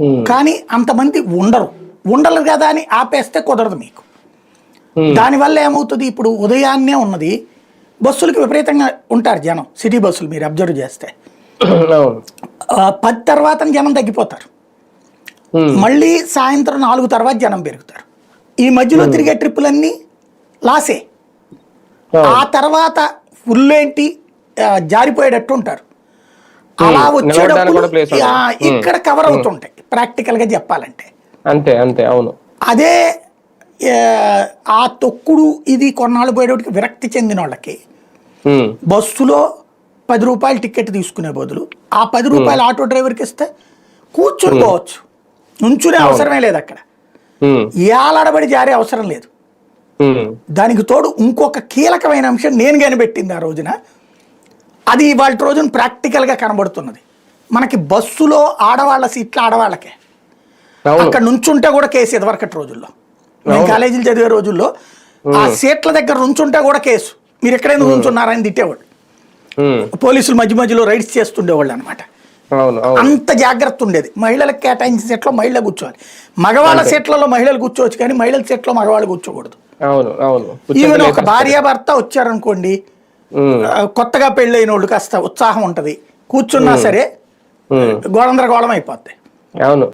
ఉమ్, కానీ అంతమంది ఉండరు. ఉండరు కదా అని ఆపేస్తే కుదరదు మీకు. ఉమ్, దానివల్ల ఏమవుతుంది? ఇప్పుడు ఉదయాన్నే ఉన్నది. బస్సులకు విపరీతంగా ఉంటారు జనం. సిటీ బస్సులు మీరు అబ్జర్వ్ చేస్తే. పది తర్వాత జనం తగ్గిపోతారు. ఉమ్, మళ్ళీ సాయంత్రం నాలుగు తర్వాత జనం పెరుగుతారు. ఈ మధ్యలో తిరిగే ట్రిప్పులన్నీ లాసే. ఆ తర్వాత ఫుల్ ఏంటి జారిపోయేటట్టు ఉంటారు అలా Hmm. వచ్చేటప్పుడు ఇక్కడ కవర్ అవుతుంటాయి. ప్రాక్టికల్గా చెప్పాలంటే. అంతే అంతే అవును. అదే ఆ, తొక్కుడు ఇది కొన్నాళ్ళు పోయేటప్పటికి విరక్తి చెందిన వాళ్ళకి బస్సులో పది రూపాయలు టికెట్ తీసుకునే బదులు ఆ పది రూపాయలు ఆటో డ్రైవర్కి ఇస్తే కూర్చుని పోవచ్చు. నుంచునే అవసరమే లేదు అక్కడ. ఏలాడబడి జారే అవసరం లేదు. దానికి తోడు ఇంకొక కీలకమైన అంశం నేను కనిపెట్టింది ఆ రోజున అది ఇవాళ రోజున ప్రాక్టికల్గా కనబడుతున్నది. మనకి బస్సులో ఆడవాళ్ళ సీట్లు ఆడవాళ్ళకే. అక్కడ నుంచుంటే కూడా కేసు ఇదివరకటి రోజుల్లో. నేను కాలేజీలు చదివే రోజుల్లో ఆ సీట్ల దగ్గర నుంచుంటే కూడా కేసు. మీరు ఎక్కడైనా నుంచున్నారని తిట్టేవాడు ఉమ్, పోలీసులు మధ్య మధ్యలో రైడ్స్ చేస్తుండేవాళ్ళు అనమాట అంత జాగ్రత్త ఉండేది. మహిళలకు కేటాయించిన సీట్లో మహిళలు కూర్చోవాలి. మగవాళ్ళ సీట్లలో మహిళలు కూర్చోవచ్చు కానీ మహిళల సీట్లో మగవాళ్ళు కూర్చోకూడదు. ఈవెన్ ఒక భార్యాభర్త వచ్చారనుకోండి కొత్తగా పెళ్ళైన వాళ్ళు కాస్త ఉత్సాహం ఉంటది. కూర్చున్నా సరే ఉమ్, గోళందరగోళం అయిపోద్ది అవును.